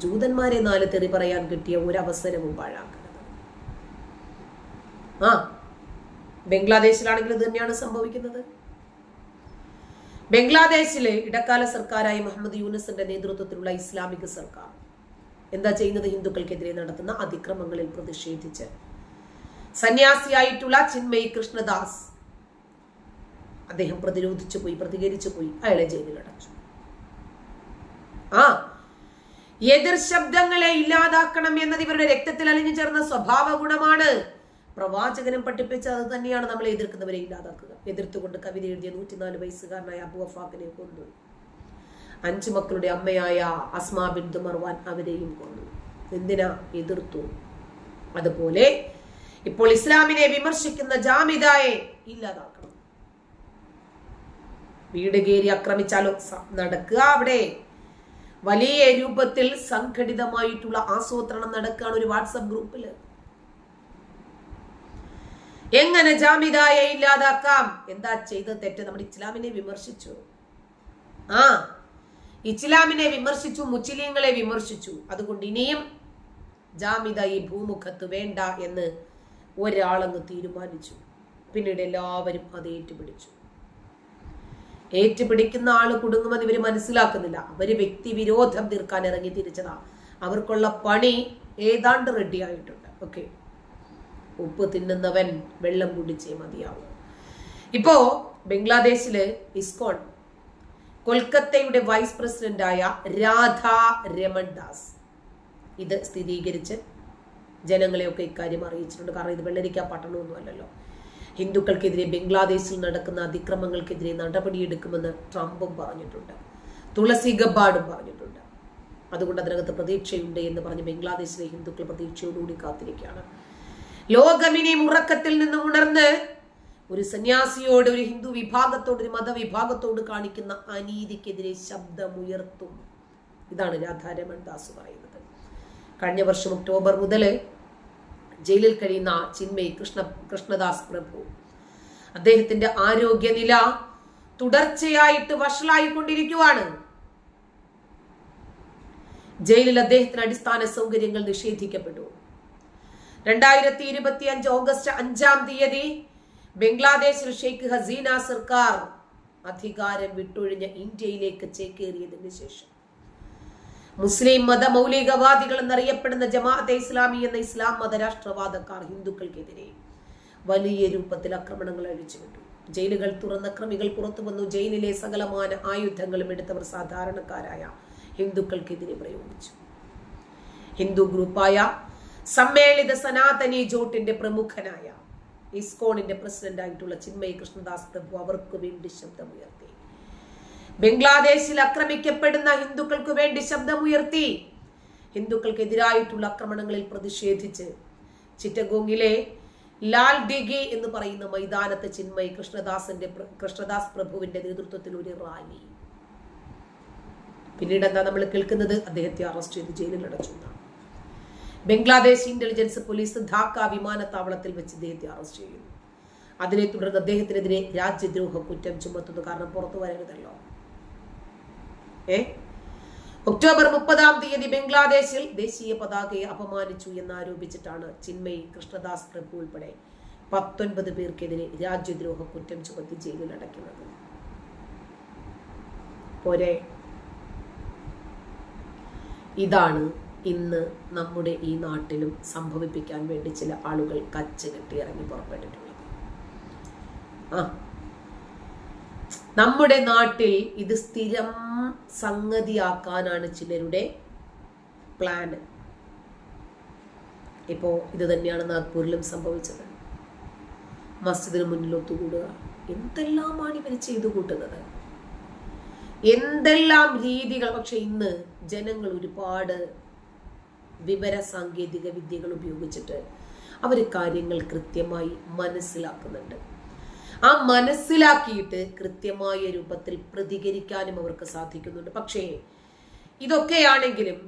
ജൂതന്മാരെ നാല് തെറി പറയാൻ കിട്ടിയ ഒരു അവസരവും പാഴാക്കരുത്. ആ ബംഗ്ലാദേശിലാണെങ്കിൽ ഇത് തന്നെയാണ് സംഭവിക്കുന്നത്. ബംഗ്ലാദേശിലെ ഇടക്കാല സർക്കാരായ മുഹമ്മദ് യൂനസിന്റെ നേതൃത്വത്തിലുള്ള ഇസ്ലാമിക സർക്കാർ എന്താ ചെയ്യുന്നത്? ഹിന്ദുക്കൾക്കെതിരെ നടത്തുന്ന അതിക്രമങ്ങളിൽ പ്രതിഷേധിച്ച്. സന്യാസിയായിട്ടുള്ള ചിന്മയി കൃഷ്ണദാസ് അദ്ദേഹം പ്രതിരോധിച്ചു പോയി പ്രതികരിച്ചു പോയി അയാളെ ജയിലിലടച്ചു. ആ എതിർ ശബ്ദങ്ങളെ ഇല്ലാതാക്കണം എന്നത് ഇവരുടെ രക്തത്തിൽ അലിഞ്ഞു ചേർന്ന സ്വഭാവ ഗുണമാണ് പ്രവാചകനും പഠിപ്പിച്ച അത് തന്നെയാണ് നമ്മളെ എതിർക്കുന്നവരെ ഇല്ലാതാക്കുക. എതിർത്തുകൊണ്ട് കവിത എഴുതിയ നൂറ്റിനാല് വയസ്സുകാരനായ അബു അഫാഖിനെ കൊന്നു. അഞ്ചു മക്കളുടെ അമ്മയായ അസ്മാ ബിന്ദു മർവാൻ അവരെയും കൊന്നു. എന്തിനാ എതിർത്തു? അതുപോലെ ഇപ്പോൾ ഇസ്ലാമിനെ വിമർശിക്കുന്ന ജാമിദായെ ഇല്ലാതാക്കണം. വീട് കയറി ആക്രമിച്ചാലോ നടക്കുക അവിടെ. വലിയ രൂപത്തിൽ സംഘടിതമായിട്ടുള്ള ആസൂത്രണം നടക്കാൻ ഒരു വാട്സപ്പ് ഗ്രൂപ്പിൽ എങ്ങനെ ജാമിദായെ ഇല്ലാതാക്കാം? എന്താ ചെയ്ത തെറ്റ്? നമ്മുടെ ഇസ്ലാമിനെ വിമർശിച്ചു. ആ ഇസ്ലാമിനെ വിമർശിച്ചു മുസ്ലിങ്ങളെ വിമർശിച്ചു. അതുകൊണ്ട് ഇനിയും ജാമിത ഈ ഭൂമുഖത്ത് വേണ്ട എന്ന് ഒരാളങ്ങ് തീരുമാനിച്ചു. പിന്നീട് എല്ലാവരും അത് ഏറ്റുപിടിച്ചു. ഏറ്റുപിടിക്കുന്ന ആൾ കുടുങ്ങുമെന്ന് ഇവർ മനസ്സിലാക്കുന്നില്ല. അവർ വ്യക്തി വിരോധം തീർക്കാൻ ഇറങ്ങി തിരിച്ചതാ. അവർക്കുള്ള പണി ഏതാണ്ട് റെഡി ആയിട്ടുണ്ട്. ഓക്കെ ഉപ്പ് തിന്നുന്നവൻ വെള്ളം കുടിച്ചേ മതിയാവും. ഇപ്പോ ബംഗ്ലാദേശിൽ ഇസ്കോൺ. കൊൽക്കത്തയുടെ വൈസ് പ്രസിഡന്റായ രാധാ രമൺ ദാസ്. ഇത് സ്ഥിരീകരിച്ച് ജനങ്ങളെയൊക്കെ ഇക്കാര്യം അറിയിച്ചിട്ടുണ്ട്. കാരണം ഇത് വെള്ളരിക്ക പട്ടണമൊന്നും അല്ലല്ലോ ഹിന്ദുക്കൾക്കെതിരെ ബംഗ്ലാദേശിൽ നടക്കുന്ന അതിക്രമങ്ങൾക്കെതിരെ നടപടിയെടുക്കുമെന്ന് ട്രംപും പറഞ്ഞിട്ടുണ്ട്. തുളസി ഗബ്ബാർഡും പറഞ്ഞിട്ടുണ്ട്. അതുകൊണ്ട് അതിനകത്ത് പ്രതീക്ഷയുണ്ട് എന്ന് പറഞ്ഞ് ബംഗ്ലാദേശിലെ ഹിന്ദുക്കൾ പ്രതീക്ഷയോടുകൂടി കാത്തിരിക്കുകയാണ്. ലോകമിനി ഉറക്കത്തിൽ നിന്ന് ഉണർന്ന് ഒരു സന്യാസിയോട് ഒരു ഹിന്ദു വിഭാഗത്തോട് ഒരു മതവിഭാഗത്തോട് കാണിക്കുന്ന അനീതിക്കെതിരെ ശബ്ദമുയർത്തും. ഇതാണ് രാധാരമൺ ദാസ് പറയുന്നത്. കഴിഞ്ഞ വർഷം ഒക്ടോബർ മുതൽ ജയിലിൽ കഴിയുന്ന ചിന്മയ് കൃഷ്ണ കൃഷ്ണദാസ് പ്രഭു. അദ്ദേഹത്തിന്റെ ആരോഗ്യനില തുടർച്ചയായിട്ട് വഷളായിക്കൊണ്ടിരിക്കുവാണ്. ജയിലിൽ അദ്ദേഹത്തിന് അടിസ്ഥാന സൗകര്യങ്ങൾ നിഷേധിക്കപ്പെട്ടു. രണ്ടായിരത്തി ഇരുപത്തി അഞ്ച് ഓഗസ്റ്റ് അഞ്ചാം തീയതി ബംഗ്ലാദേശിൽ ഷെയ്ഖ് ഹസീന സർക്കാർ അധികാരം വിട്ടൊഴിഞ്ഞ ഇന്ത്യയിലേക്ക് ചേക്കേറിയതിനു ശേഷം. മുസ്ലിം മത മൗലികവാദികൾ എന്നറിയപ്പെടുന്ന ജമാഅത്തെ ഇസ്ലാമി എന്ന ഇസ്ലാം മതരാഷ്ട്രവാദക്കാർ ഹിന്ദുക്കൾക്കെതിരെ വലിയ രൂപത്തിൽ ആക്രമണങ്ങൾ അഴിച്ചുവിട്ടു. ജയിലുകൾ തുറന്ന ക്രമികൾ പുറത്തു വന്നു ജയിലിലെ സകലമാന ആയുധങ്ങളും എടുത്തവർ സാധാരണക്കാരായ ഹിന്ദുക്കൾക്കെതിരെ പ്രയോഗിച്ചു. ഹിന്ദു ഗ്രൂപ്പായ സമ്മേളിത സനാതനി ജോട്ടിന്റെ പ്രമുഖനായ ഇസ്കോണിന്റെ പ്രസിഡന്റായിട്ടുള്ള ചിന്മയ കൃഷ്ണദാസ് പ്രഭു അവർക്ക് വേണ്ടി ശബ്ദമുയർത്തി. ബംഗ്ലാദേശിൽ ആക്രമിക്കപ്പെടുന്ന ഹിന്ദുക്കൾക്ക് വേണ്ടി ശബ്ദമുയർത്തി. ഹിന്ദുക്കൾക്കെതിരായിട്ടുള്ള ആക്രമണങ്ങളിൽ പ്രതിഷേധിച്ച് ചിറ്റഗോങ്ങിലെ ലാൽ ഡിഗി എന്ന് പറയുന്ന മൈതാനത്തെ ചിന്മയി കൃഷ്ണദാസിന്റെ കൃഷ്ണദാസ് പ്രഭുവിന്റെ നേതൃത്വത്തിൽ ഒരു റാലി. പിന്നീട് എന്താ നമ്മൾ കേൾക്കുന്നത്? അദ്ദേഹത്തെ അറസ്റ്റ് ചെയ്ത് ജയിലിൽ അടച്ചെന്നാണ് ബംഗ്ലാദേശ് ഇന്റലിജൻസ് പോലീസ് ധാക്ക വിമാനത്താവളത്തിൽ വെച്ച് അദ്ദേഹത്തെ അറസ്റ്റ് ചെയ്യുന്നു. അതിനെ തുടർന്ന് അദ്ദേഹത്തിനെതിരെ രാജ്യദ്രോഹ കുറ്റം ചുമത്തുന്നു. കാരണം പുറത്തു വരരുതല്ലോ. ഏ? ഒക്ടോബർ മുപ്പതാം തീയതി ബംഗ്ലാദേശിൽ ദേശീയ പതാകയെ അപമാനിച്ചു എന്നാരോപിച്ചിട്ടാണ് ചിന്മയി കൃഷ്ണദാസ് പ്രഭു ഉൾപ്പെടെ പത്തൊൻപത് പേർക്കെതിരെ രാജ്യദ്രോഹ കുറ്റം ചുമത്തി ജയിലിൽ അടയ്ക്കുന്നത്. പോരെ? ഇതാണ് ഇന്ന് നമ്മുടെ ഈ നാട്ടിലും സംഭവിപ്പിക്കാൻ വേണ്ടി ചില ആളുകൾ കച്ച് കെട്ടി ഇറങ്ങി പുറപ്പെട്ടിട്ടുള്ളത്. ആ. നമ്മുടെ നാട്ടിൽ ഇത് സ്ഥിരം സംഗതിയാക്കാനാണ് ചിലരുടെ പ്ലാന് ഇപ്പോൾ ഇത് തന്നെയാണ് നാഗ്പൂരിലും സംഭവിച്ചത്. മസ്ജിദിന് മുന്നിൽ ഒത്തുകൂടുക. എന്തെല്ലാമാണ് ഇവർ ചെയ്തു കൂട്ടുന്നത്? എന്തെല്ലാം രീതികൾ? പക്ഷെ ഇന്ന് ജനങ്ങൾ ഒരുപാട് വിവര സാങ്കേതിക വിദ്യകൾ ഉപയോഗിച്ചിട്ട് അവർ കാര്യങ്ങൾ കൃത്യമായി മനസ്സിലാക്കുന്നുണ്ട്. ആ മനസ്സിലാക്കിയിട്ട് കൃത്യമായ രൂപത്തിൽ പ്രതികരിക്കാനും അവർക്ക് സാധിക്കുന്നുണ്ട്. പക്ഷേ ഇതൊക്കെയാണെങ്കിലും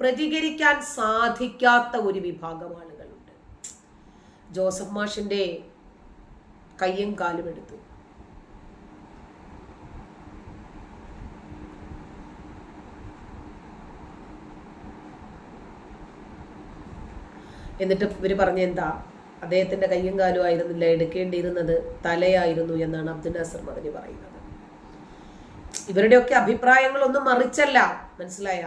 പ്രതികരിക്കാൻ സാധിക്കാത്ത ഒരു വിഭാഗം ആളുകളുണ്ട്. ജോസഫ് മാഷിന്റെ കയ്യും കാലും എടുത്തു. എന്നിട്ട് ഇവർ പറഞ്ഞ എന്താ അദ്ദേഹത്തിന്റെ കയ്യും കാലും ആയിരുന്നില്ല എടുക്കേണ്ടിയിരുന്നത് തലയായിരുന്നു എന്നാണ് അബ്ദുൽ നാസർ മദനി പറയുന്നത്. ഇവരുടെയൊക്കെ അഭിപ്രായങ്ങളൊന്നും മറിച്ചല്ല മനസ്സിലായ?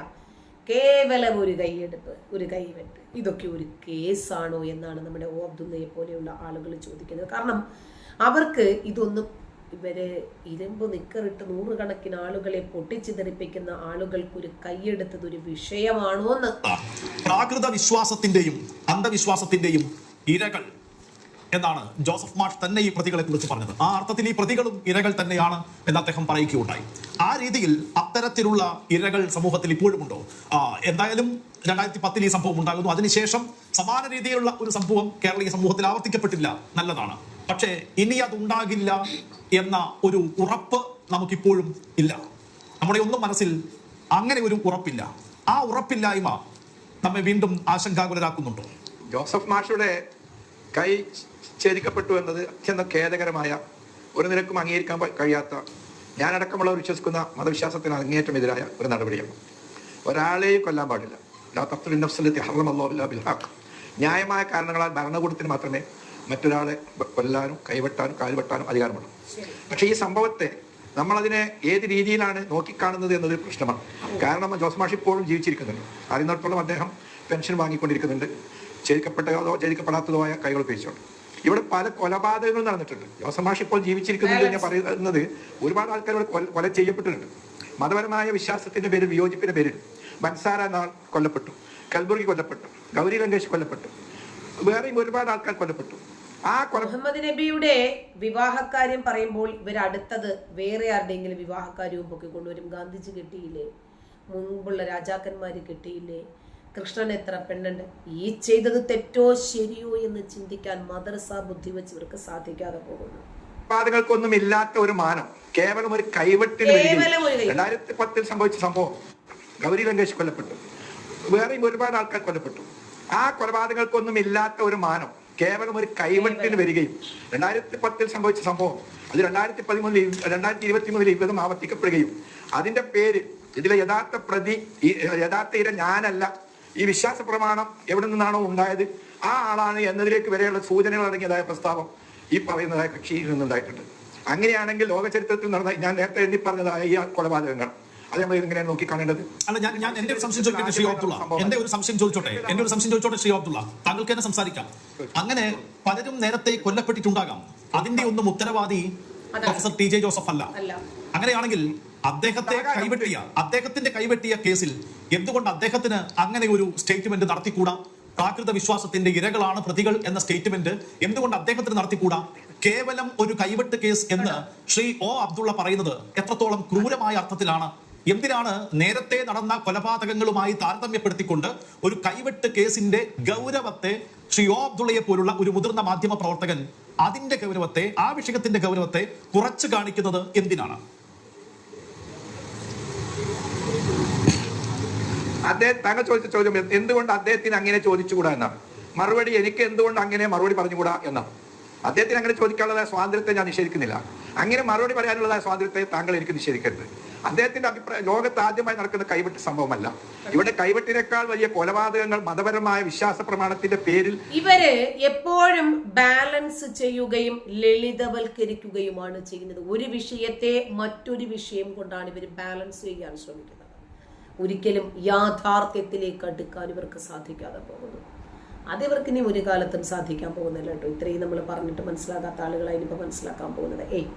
കേവലം ഒരു കൈയെടുപ്പ് ഒരു കൈവെട്ട്. ഇതൊക്കെ ഒരു കേസാണോ എന്നാണ് നമ്മുടെ ഓ അബ്ദുല്ലയെ പോലെയുള്ള ആളുകൾ ചോദിക്കുന്നത്. കാരണം അവർക്ക് ഇതൊന്നും ഇവർ ഇരുമ്പ് നിക്കറിട്ട് നൂറുകണക്കിന് ആളുകളെ പൊട്ടിച്ചിതറിപ്പിക്കുന്ന ആളുകൾക്ക് ഒരു കൈയെടുത്തത് ഒരു വിഷയമാണോ എന്ന് പ്രാകൃത വിശ്വാസത്തിന്റെയും അന്ധവിശ്വാസത്തിന്റെയും ഇരകൾ എന്നാണ് ജോസഫ് മാഷ് തന്നെ ഈ പ്രതികളെ കുറിച്ച് പറഞ്ഞത്. ആ അർത്ഥത്തിൽ ഈ പ്രതികളും ഇരകൾ തന്നെയാണ് എന്ന് അദ്ദേഹം പറയുകയുണ്ടായി. ആ രീതിയിൽ അത്തരത്തിലുള്ള ഇരകൾ സമൂഹത്തിൽ ഇപ്പോഴും ഉണ്ടോ എന്തായാലും രണ്ടായിരത്തി പത്തിൽ ഈ സംഭവം ഉണ്ടാകുന്നു. അതിനുശേഷം സമാന രീതിയിലുള്ള ഒരു സംഭവം കേരളീയ സമൂഹത്തിൽ ആവർത്തിക്കപ്പെട്ടില്ല. നല്ലതാണ്. പക്ഷേ ഇനി അതുണ്ടാകില്ല എന്ന ഒരു ഉറപ്പ് നമുക്കിപ്പോഴും ഇല്ല. നമ്മുടെ ഒന്നും മനസ്സിൽ അങ്ങനെ ഒരു ഉറപ്പില്ല. ആ ഉറപ്പില്ലായ്മ നമ്മെ വീണ്ടും ആശങ്കാകുലരാക്കുന്നുണ്ടോ? ജോസഫ് മാഷയുടെ കൈ ഛേദിക്കപ്പെട്ടു എന്നത് അത്യന്തം ഖേദകരമായ ഒരു നിരക്കും അംഗീകരിക്കാൻ കഴിയാത്ത ഞാനടക്കമുള്ളവർ വിശ്വസിക്കുന്ന മതവിശ്വാസത്തിന് അങ്ങേറ്റം എതിരായ ഒരു നടപടിയാണ്. ഒരാളെയും കൊല്ലാൻ പാടില്ല. ന്യായമായ കാരണങ്ങളാൽ ഭരണകൂടത്തിന് മാത്രമേ മറ്റൊരാളെ കൊല്ലാനും കൈവെട്ടാനും കാൽവെട്ടാനും അധികാരമുള്ളൂ. പക്ഷേ ഈ സംഭവത്തെ നമ്മളതിനെ ഏത് രീതിയിലാണ് നോക്കിക്കാണുന്നത് എന്നതൊരു പ്രശ്നമാണ്. കാരണം ജോസ് മാഷ് ഇപ്പോഴും ജീവിച്ചിരിക്കുന്നുണ്ട്. അറിയുന്നിടത്തോളം അദ്ദേഹം പെൻഷൻ വാങ്ങിക്കൊണ്ടിരിക്കുന്നുണ്ട്. ഛേദിക്കപ്പെട്ടതോ ഛേദിക്കപ്പെടാത്തതോ ആയ കൈകൾ ഉപയോഗിച്ചുകൊണ്ട് ഇവിടെ പല കൊലപാതകങ്ങൾ നടന്നിട്ടുണ്ട്. ജോസ് മാഷ് ഇപ്പോൾ ജീവിച്ചിരിക്കുന്നുണ്ട് എന്ന് പറയുന്നത് ഒരുപാട് ആൾക്കാർ ഇവിടെ കൊല- ചെയ്യപ്പെട്ടിട്ടുണ്ട്. മതപരമായ വിശ്വാസത്തിന്റെ പേരിൽ വിയോജിപ്പിന്റെ പേരിൽ. ബൻസാര നാൾ കൊല്ലപ്പെട്ടു. കൽബുർഗി കൊല്ലപ്പെട്ടു. ഗൗരി ലങ്കേഷ് കൊല്ലപ്പെട്ടു. വേറെയും ഒരുപാട് ആൾക്കാർ കൊല്ലപ്പെട്ടു. ആ മുഹമ്മദ് നബിയുടെ വിവാഹക്കാര്യം പറയുമ്പോൾ ഇവർ അടുത്തത് വേറെ ആരുടെയെങ്കിലും വിവാഹക്കാര്യവും പൊക്കിക്കൊണ്ടുവരും. ഗാന്ധിജി കിട്ടിയില്ലേ? മുമ്പുള്ള രാജാക്കന്മാര് കിട്ടിയില്ലേ? കൃഷ്ണൻ എത്ര പെണ്ണുണ്ട്? ഈ ചെയ്തത് തെറ്റോ ശരിയോ എന്ന് ചിന്തിക്കാൻ മദർസ ബുദ്ധി വെച്ച് ഇവർക്ക് സാധിക്കാതെ പോകുന്നു. വാദങ്ങൾക്കൊന്നും ഇല്ലാത്ത ഒരു മാനം കേവലം ഒരു കൈവെട്ടിന് രണ്ടായിരത്തി പത്തിൽ സംഭവിച്ച സംഭവം. ഗൗരി ലങ്കേഷ് കൊല്ലപ്പെട്ടു. വേറെയും ഒരുപാട് ആൾക്കാർ കൊല്ലപ്പെട്ടു. ആ കൊലപാതകങ്ങൾക്കൊന്നും ഇല്ലാത്ത ഒരു മാനം കേവലം ഒരു കൈവെട്ടിന് വരികയും രണ്ടായിരത്തി പത്തിൽ സംഭവിച്ച സംഭവം. അത് രണ്ടായിരത്തി പതിമൂന്നിൽ രണ്ടായിരത്തി ഇരുപത്തി മൂന്നിൽ ഇവതും ആവർത്തിക്കപ്പെടുകയും അതിന്റെ പേര് ഇതിലെ യഥാർത്ഥ പ്രതി യഥാർത്ഥ ഇര ഞാനല്ല. ഈ വിശ്വാസ പ്രമാണം എവിടെ നിന്നാണോ ഉണ്ടായത്? ആ ആളാണ് എന്നതിലേക്ക് വരെയുള്ള സൂചനകൾ അടങ്ങിയതായ പ്രസ്താവം ഈ പറയുന്നതായ കക്ഷിയിൽ നിന്നുണ്ടായിട്ടുണ്ട്. അങ്ങനെയാണെങ്കിൽ ലോക ചരിത്രത്തിൽ നടന്ന ഞാൻ നേരത്തെ എണ്ണി പറഞ്ഞതായ ഈ കൊലപാതകങ്ങൾ അത് നമ്മൾ ഇങ്ങനെ നോക്കി കാണേണ്ടത് അല്ല ഞാൻ ഞാൻ എന്റെ ഒരു സംശയം ചോദിക്കട്ടെ ശ്രീ അബ്ദുള്ള? എന്റെ ഒരു സംശയം ചോദിച്ചോട്ടെ? എന്റെ ഒരു സംശയം ചോദിച്ചോട്ടെ ശ്രീ അബ്ദുള്ള? താങ്കൾക്ക് തന്നെ സംസാരിക്കാം. അങ്ങനെ പലരും നേരത്തെ കൊല്ലപ്പെട്ടിട്ടുണ്ടാകാം. അതിന്റെ ഒന്നും ഉത്തരവാദി പ്രൊഫസർ ടി ജെ ജോസഫ് അല്ല. അല്ല. അങ്ങനെയാണെങ്കിൽ അദ്ദേഹത്തെ കൈവെട്ടിയ അദ്ദേഹത്തിന്റെ കൈവെട്ടിയ കേസിൽ എന്തുകൊണ്ട് അദ്ദേഹത്തിന് അങ്ങനെ ഒരു സ്റ്റേറ്റ്മെന്റ് നടത്തിക്കൂടാ? പ്രാകൃത വിശ്വാസത്തിന്റെ ഇരകളാണ് പ്രതികൾ എന്ന സ്റ്റേറ്റ്മെന്റ് എന്തുകൊണ്ട് അദ്ദേഹത്തിന് നടത്തിക്കൂടാ? കേവലം ഒരു കൈവെട്ട് കേസ് എന്ന് ശ്രീ ഒ അബ്ദുള്ള പറയുന്നത് എത്രത്തോളം ക്രൂരമായ അർത്ഥത്തിലാണ്. എന്തിനാണ് നേരത്തെ നടന്ന കൊലപാതകങ്ങളുമായി താരതമ്യപ്പെടുത്തിക്കൊണ്ട് ഒരു കൈവെട്ട് കേസിന്റെ ഗൗരവത്തെ ശ്രീ ഒ അബ്ദുള്ളയെ പോലുള്ള ഒരു മുതിർന്ന മാധ്യമ പ്രവർത്തകൻ അതിന്റെ ഗൗരവത്തെ ആ വിഷയത്തിന്റെ ഗൗരവത്തെ കുറച്ചു കാണിക്കുന്നത് എന്തിനാണ്? അദ്ദേഹം താങ്കൾ ചോദിച്ച ചോദ്യം എന്ത് എന്തുകൊണ്ട് അദ്ദേഹത്തിന് അങ്ങനെ ചോദിച്ചുകൂടാ എന്നാണ്? മറുപടി എനിക്ക് എന്തുകൊണ്ട് അങ്ങനെ മറുപടി പറഞ്ഞുകൂടാ എന്നാണ്. അദ്ദേഹത്തിന് അങ്ങനെ ചോദിക്കാനുള്ളതായ സ്വാതന്ത്ര്യത്തെ ഞാൻ നിഷേധിക്കുന്നില്ല. അങ്ങനെ മറുപടി പറയാനുള്ളതായ സ്വാതന്ത്ര്യത്തെ താങ്കൾ എനിക്ക് നിഷേധിക്കരുത്. അദ്ദേഹത്തിന്റെ അഭിപ്രായം ലോകത്ത് ആദ്യമായി നടക്കുന്ന കൈവെട്ട് സംഭവമല്ല. ഇവിടെ കൈവെട്ടിനേക്കാൾ വലിയ കൊലപാതകങ്ങൾ മതപരമായ വിശ്വാസ പ്രമാണത്തിന്റെ പേരിൽ ഇവർ എപ്പോഴും ബാലൻസ് ചെയ്യുകയും ലളിതവൽക്കരിക്കുകയുമാണ് ചെയ്യുന്നത്. ഒരു വിഷയത്തെ മറ്റൊരു വിഷയം കൊണ്ടാണ് ഇവർ ബാലൻസ് ചെയ്യാൻ ശ്രമിക്കുന്നത്. ഒരിക്കലും യാഥാർത്ഥ്യത്തിലേക്ക് അടുക്കാൻ ഇവർക്ക് സാധിക്കാതെ പോകുന്നു. അത് ഇവർക്ക് ഇനി ഒരു കാലത്തും സാധിക്കാൻ പോകുന്നില്ല കേട്ടോ. ഇത്രയും നമ്മൾ പറഞ്ഞിട്ട് മനസ്സിലാകാത്ത ആളുകളായി ഇനിയിപ്പോൾ മനസ്സിലാക്കാൻ പോകുന്നത്. ഏയ്.